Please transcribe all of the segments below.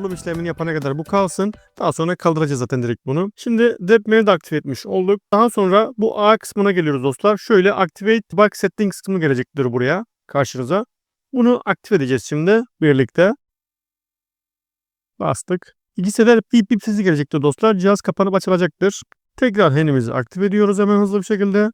kurulum işlemini yapana kadar bu kalsın. Daha sonra kaldıracağız zaten direkt bunu. Şimdi dep menü de aktive etmiş olduk. Daha sonra bu A kısmına geliyoruz dostlar. Şöyle activate bug settings kısmı gelecektir buraya karşınıza. Bunu aktif edeceğiz şimdi birlikte. Bastık. İki sefer pip pip sesi gelecektir dostlar. Cihaz kapanıp açılacaktır. Tekrar henimizi aktif ediyoruz hemen hızlı bir şekilde.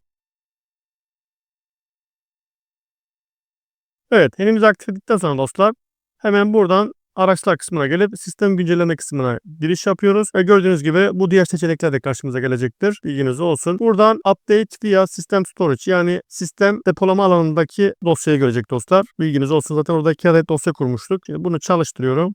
Evet henimizi aktif ettikten sonra dostlar hemen buradan araçlar kısmına gelip sistem güncelleme kısmına giriş yapıyoruz. Ve gördüğünüz gibi bu diğer seçenekler de karşımıza gelecektir. Bilginiz olsun. Buradan update via system storage yani sistem depolama alanındaki dosyayı görecek dostlar. Bilginiz olsun. Zaten orada iki adet dosya kurmuştuk. Şimdi bunu çalıştırıyorum.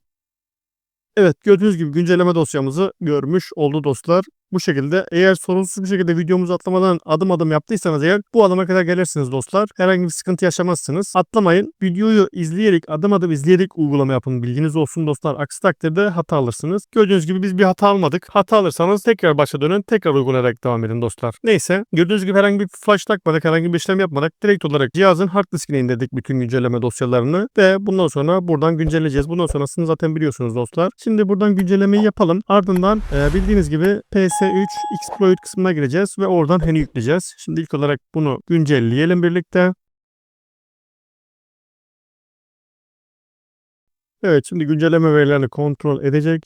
Evet gördüğünüz gibi güncelleme dosyamızı görmüş oldu dostlar. Bu şekilde eğer sorunsuz bir şekilde videomuzu atlamadan adım adım yaptıysanız eğer bu adıma kadar gelirsiniz dostlar. Herhangi bir sıkıntı yaşamazsınız. Atlamayın. Videoyu izleyerek adım adım izleyerek uygulama yapın. Bilginiz olsun dostlar. Aksi takdirde hata alırsınız. Gördüğünüz gibi biz bir hata almadık. Hata alırsanız tekrar başa dönün. Tekrar uygulayarak devam edin dostlar. Neyse. Gördüğünüz gibi herhangi bir flash takmadık. Herhangi bir işlem yapmadık. Direkt olarak cihazın hard diskine indirdik bütün güncelleme dosyalarını. Ve bundan sonra buradan güncelleyeceğiz. Bundan sonrasını zaten biliyorsunuz dostlar. Şimdi buradan güncellemeyi yapalım. Ardından bildiğiniz gibi PS3 exploit kısmına gireceğiz ve oradan henü yükleyeceğiz. Şimdi ilk olarak bunu güncelleyelim birlikte. Evet şimdi güncelleme verilerini kontrol edecek.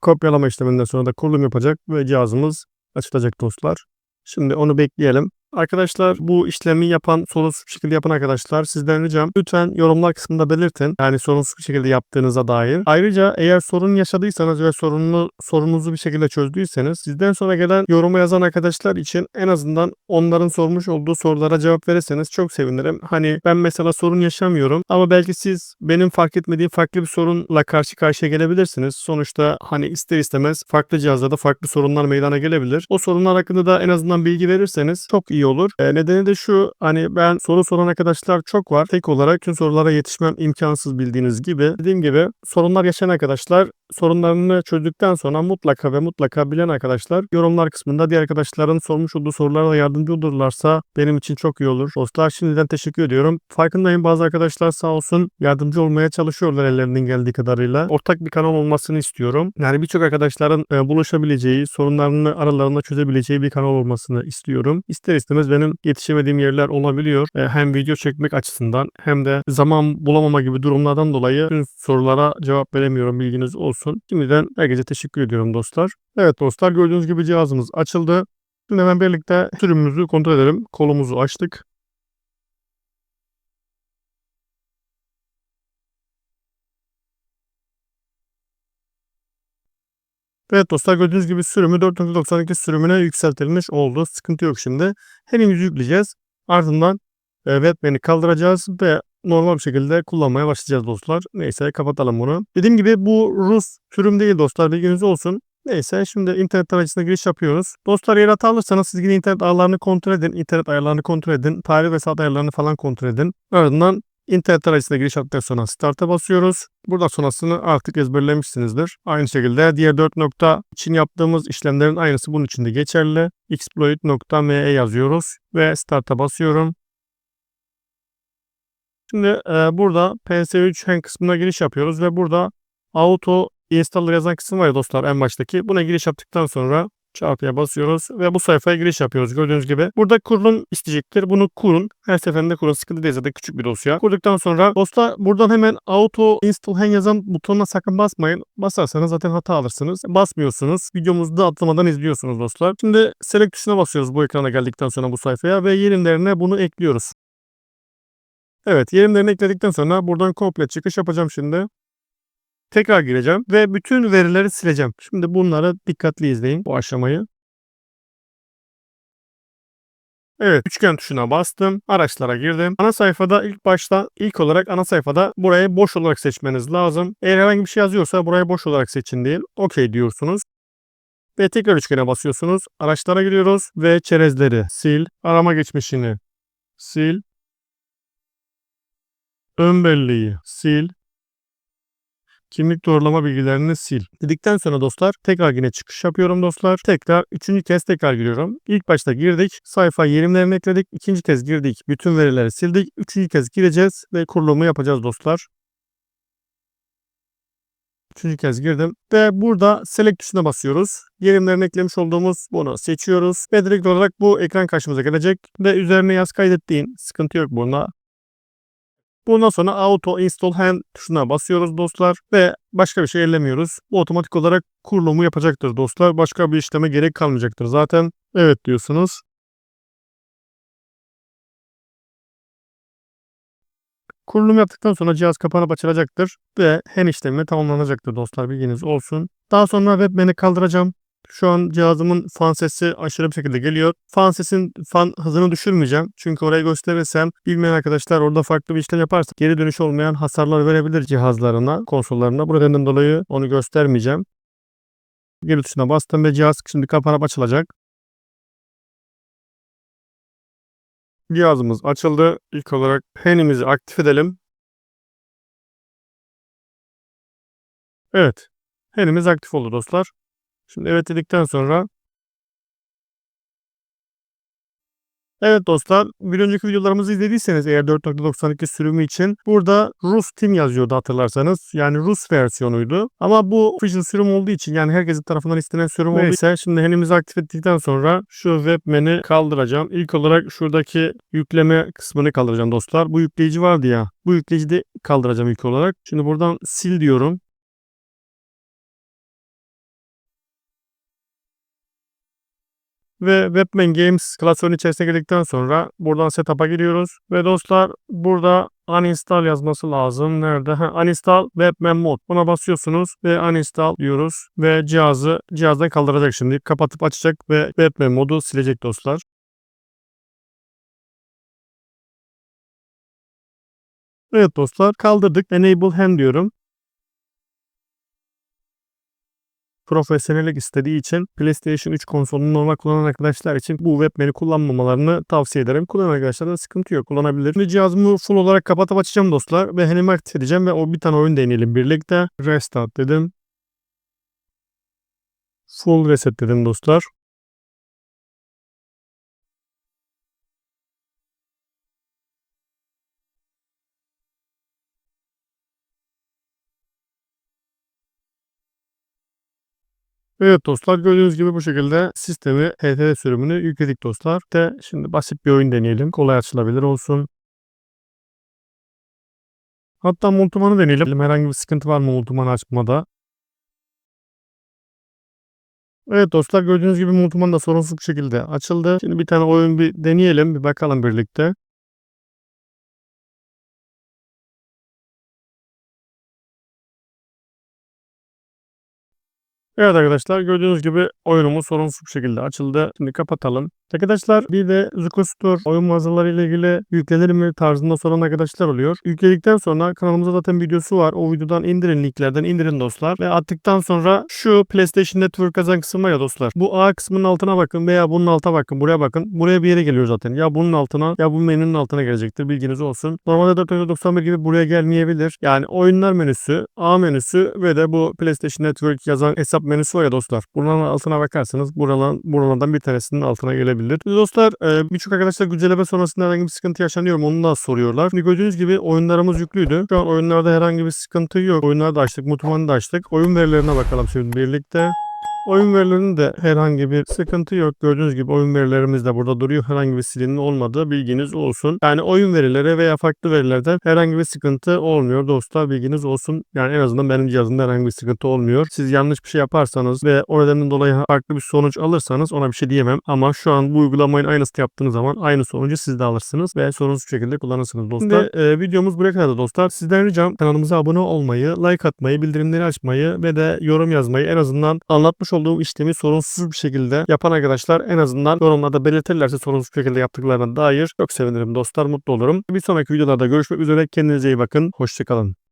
Kopyalama işleminden sonra da kurulum yapacak ve cihazımız açılacak dostlar. Şimdi onu bekleyelim. Arkadaşlar bu işlemi yapan, sorunsuz bir şekilde yapan arkadaşlar sizden ricam lütfen yorumlar kısmında belirtin. Yani sorunsuz bir şekilde yaptığınıza dair. Ayrıca eğer sorun yaşadıysanız ve sorununu, sorunuzu bir şekilde çözdüyseniz sizden sonra gelen yoruma yazan arkadaşlar için en azından onların sormuş olduğu sorulara cevap verirseniz çok sevinirim. Hani ben mesela sorun yaşamıyorum ama belki siz benim fark etmediğim farklı bir sorunla karşı karşıya gelebilirsiniz. Sonuçta hani ister istemez farklı cihazlarda farklı sorunlar meydana gelebilir. O sorunlar hakkında da en azından bilgi verirseniz çok iyi olur. E, nedeni de şu hani ben soru soran arkadaşlar çok var. Tek olarak tüm sorulara yetişmem imkansız bildiğiniz gibi. Dediğim gibi sorunlar yaşayan arkadaşlar sorunlarını çözdükten sonra mutlaka ve mutlaka bilen arkadaşlar yorumlar kısmında diğer arkadaşların sormuş olduğu sorulara yardımcı olurlarsa benim için çok iyi olur. Dostlar şimdiden teşekkür ediyorum. Farkındayım bazı arkadaşlar sağ olsun yardımcı olmaya çalışıyorlar ellerinden geldiği kadarıyla. Ortak bir kanal olmasını istiyorum. Yani birçok arkadaşların e, buluşabileceği, sorunlarını aralarında çözebileceği bir kanal olmasını istiyorum. İster istemez benim yetişemediğim yerler olabiliyor. E, hem video çekmek açısından hem de zaman bulamama gibi durumlardan dolayı tüm sorulara cevap veremiyorum bilginiz olsun olsun. Şimdiden herkese teşekkür ediyorum dostlar. Evet dostlar gördüğünüz gibi cihazımız açıldı. Şimdi hemen birlikte sürümümüzü kontrol edelim. Kolumuzu açtık. Evet dostlar gördüğünüz gibi sürümü 4.92 sürümüne yükseltilmiş oldu. Sıkıntı yok şimdi. Henüz yükleyeceğiz. Ardından e, webman'i kaldıracağız ve normal bir şekilde kullanmaya başlayacağız dostlar. Neyse kapatalım bunu. Dediğim gibi bu Rus sürüm değil dostlar bilginiz olsun. Neyse şimdi internet tarayıcısına giriş yapıyoruz. Dostlar yer hata siz yine internet ayarlarını kontrol edin. internet ayarlarını kontrol edin. Tarih ve saat ayarlarını falan kontrol edin. Ardından internet tarayıcısına giriş yaptıktan sonra start'a basıyoruz. Burada sonrasını artık ezberlemişsinizdir. Aynı şekilde diğer 4 nokta için yaptığımız işlemlerin aynısı bunun için de geçerli. exploit.me yazıyoruz ve start'a basıyorum. Şimdi e, burada PS3 Hang kısmına giriş yapıyoruz ve burada Auto Installer yazan kısım var ya dostlar en baştaki. Buna giriş yaptıktan sonra çarpıya basıyoruz ve bu sayfaya giriş yapıyoruz gördüğünüz gibi. Burada kurulum isteyecektir. Bunu kurun. Her seferinde kurun. Sıkıntı değil zaten küçük bir dosya. Kurduktan sonra dostlar buradan hemen auto install hang yazan butonuna sakın basmayın. Basarsanız zaten hata alırsınız. Basmıyorsunuz. Videomuzu da atlamadan izliyorsunuz dostlar. Şimdi select tuşuna basıyoruz bu ekrana geldikten sonra bu sayfaya ve yerlerine bunu ekliyoruz. Evet yerimlerini ekledikten sonra buradan komple çıkış yapacağım şimdi. Tekrar gireceğim ve bütün verileri sileceğim. Şimdi bunları dikkatli izleyin bu aşamayı. Evet üçgen tuşuna bastım. Araçlara girdim. Ana sayfada ilk başta ilk olarak ana sayfada burayı boş olarak seçmeniz lazım. Eğer herhangi bir şey yazıyorsa burayı boş olarak seçin değil. OK diyorsunuz. Ve tekrar üçgene basıyorsunuz. Araçlara giriyoruz ve çerezleri sil. Arama geçmişini sil. Ön belleği sil. Kimlik doğrulama bilgilerini sil. Dedikten sonra dostlar tekrar yine çıkış yapıyorum dostlar. Tekrar üçüncü kez tekrar giriyorum. İlk başta girdik. Sayfa yerimlerini ekledik. İkinci kez girdik. Bütün verileri sildik. Üçüncü kez gireceğiz ve kurulumu yapacağız dostlar. üçüncü kez girdim. Ve burada select tuşuna basıyoruz. Yerimlerine eklemiş olduğumuz bunu seçiyoruz. Ve direkt olarak bu ekran karşımıza gelecek. Ve üzerine yaz kaydettiğin sıkıntı yok bunda. Bundan sonra Auto Install Hand tuşuna basıyoruz dostlar ve başka bir şey ellemiyoruz. Bu otomatik olarak kurulumu yapacaktır dostlar. Başka bir işleme gerek kalmayacaktır zaten. Evet diyorsunuz. Kurulum yaptıktan sonra cihaz kapanıp açılacaktır ve hen işlemi tamamlanacaktır dostlar bilginiz olsun. Daha sonra web menü kaldıracağım. Şu an cihazımın fan sesi aşırı bir şekilde geliyor. Fan sesin fan hızını düşürmeyeceğim. Çünkü orayı gösterirsem bilmeyen arkadaşlar orada farklı bir işlem yaparsa geri dönüş olmayan hasarlar verebilir cihazlarına, konsollarına. Bu nedenden dolayı onu göstermeyeceğim. Geri tuşuna bastım ve cihaz şimdi kapanıp açılacak. Cihazımız açıldı. İlk olarak penimizi aktif edelim. Evet. Henimiz aktif oldu dostlar. Şimdi evet dedikten sonra Evet dostlar, bir önceki videolarımızı izlediyseniz eğer 4.92 sürümü için burada Rus Team yazıyordu hatırlarsanız. Yani Rus versiyonuydu. Ama bu official sürüm olduğu için yani herkesin tarafından istenen sürüm olduğu ise şimdi henimizi aktif ettikten sonra şu web menü kaldıracağım. İlk olarak şuradaki yükleme kısmını kaldıracağım dostlar. Bu yükleyici vardı ya. Bu yükleyici de kaldıracağım ilk olarak. Şimdi buradan sil diyorum. Ve Webman Games klasörün içerisine girdikten sonra buradan setup'a giriyoruz. Ve dostlar burada uninstall yazması lazım. Nerede? Ha, uninstall Webman mod. Buna basıyorsunuz ve uninstall diyoruz. Ve cihazı cihazdan kaldıracak şimdi. Kapatıp açacak ve Webman modu silecek dostlar. Evet dostlar kaldırdık. Enable hand diyorum. Profesyonellik istediği için PlayStation 3 konsolunu normal kullanan arkadaşlar için bu web menü kullanmamalarını tavsiye ederim. Kullanan arkadaşlar da sıkıntı yok. Kullanabilir. Şimdi cihazımı full olarak kapatıp açacağım dostlar. Ve henemi aktif edeceğim ve o bir tane oyun deneyelim birlikte. Restart dedim. Full reset dedim dostlar. Evet dostlar gördüğünüz gibi bu şekilde sistemi HTTP sürümünü yükledik dostlar. De şimdi basit bir oyun deneyelim. Kolay açılabilir olsun. Hatta multimanı deneyelim. Herhangi bir sıkıntı var mı multimanı açmada? Evet dostlar gördüğünüz gibi multiman da sorunsuz bir şekilde açıldı. Şimdi bir tane oyun bir deneyelim. Bir bakalım birlikte. Evet arkadaşlar gördüğünüz gibi oyunumuz sorunsuz bir şekilde açıldı. Şimdi kapatalım. Arkadaşlar bir de Zuko Store oyun mağazaları ile ilgili yüklenir mi tarzında soran arkadaşlar oluyor. Yükledikten sonra kanalımızda zaten videosu var. O videodan indirin linklerden indirin dostlar. Ve attıktan sonra şu PlayStation Network kazan kısmı ya dostlar. Bu A kısmının altına bakın veya bunun altına bakın. Buraya bakın. Buraya bir yere geliyor zaten. Ya bunun altına ya bu menünün altına gelecektir. Bilginiz olsun. Normalde 491 gibi buraya gelmeyebilir. Yani oyunlar menüsü, A menüsü ve de bu PlayStation Network yazan hesap menüsü var ya dostlar. Bunların altına bakarsanız buradan, buralardan bir tanesinin altına gelebilir. Dostlar e, birçok arkadaşlar güncelleme sonrasında herhangi bir sıkıntı yaşanıyor mu onu da soruyorlar. Şimdi gördüğünüz gibi oyunlarımız yüklüydü. Şu an oyunlarda herhangi bir sıkıntı yok. Oyunları da açtık, mutumanı da açtık. Oyun verilerine bakalım şimdi birlikte. Oyun verilerinde herhangi bir sıkıntı yok. Gördüğünüz gibi oyun verilerimiz de burada duruyor. Herhangi bir silinin olmadığı bilginiz olsun. Yani oyun verileri veya farklı verilerden herhangi bir sıkıntı olmuyor dostlar bilginiz olsun. Yani en azından benim cihazımda herhangi bir sıkıntı olmuyor. Siz yanlış bir şey yaparsanız ve o nedenden dolayı farklı bir sonuç alırsanız ona bir şey diyemem. Ama şu an bu uygulamayın aynısını yaptığınız zaman aynı sonucu siz de alırsınız ve sorunsuz şekilde kullanırsınız dostlar. Şimdi e, videomuz buraya kadar dostlar. Sizden ricam kanalımıza abone olmayı, like atmayı, bildirimleri açmayı ve de yorum yazmayı en azından anlatmış yapmış olduğum işlemi sorunsuz bir şekilde yapan arkadaşlar en azından yorumlarda belirtirlerse sorunsuz bir şekilde yaptıklarına dair çok sevinirim dostlar mutlu olurum. Bir sonraki videolarda görüşmek üzere kendinize iyi bakın hoşçakalın.